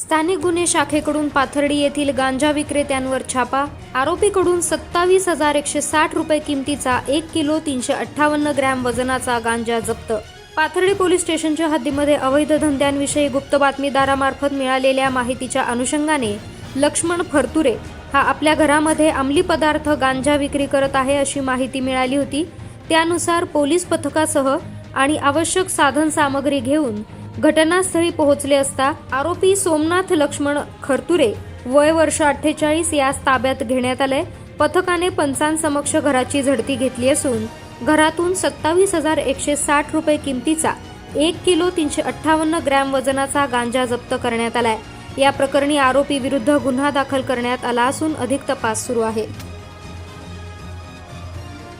स्थानिक गुन्हे शाखेकडून पाथर्डी येथील गांजा विक्रेत्यांवर छापा. आरोपीकडून सत्तावीस हजार एकशे साठ रुपये किमतीचा एक किलो तीनशे अठ्ठावन्न ग्रॅम वजनाचा गांजा जप्त. पाथर्डी पोलीस स्टेशनच्या हद्दीमध्ये अवैध धंद्यांविषयी गुप्त बातमीदारामार्फत मिळालेल्या माहितीच्या अनुषंगाने लक्ष्मण फरतुरे हा आपल्या घरामध्ये अंमली पदार्थ गांजा विक्री करत आहे अशी माहिती मिळाली होती. त्यानुसार पोलीस पथकासह आणि आवश्यक साधन सामग्री घेऊन घटनास्थळी पोहोचले असता आरोपी सोमनाथ लक्ष्मण खरतुरे वय वर्ष अठ्ठेचाळीस यास ताब्यात घेण्यात आलंय. पथकाने पंचांसमक्ष घराची झडती घेतली असून घरातून सत्तावीस हजार एकशे साठ रुपये किमतीचा एक किलो तीनशे अठ्ठावन्न ग्रॅम वजनाचा गांजा जप्त करण्यात आलाय. या प्रकरणी आरोपी विरुद्ध गुन्हा दाखल करण्यात आला असून अधिक तपास सुरू आहे.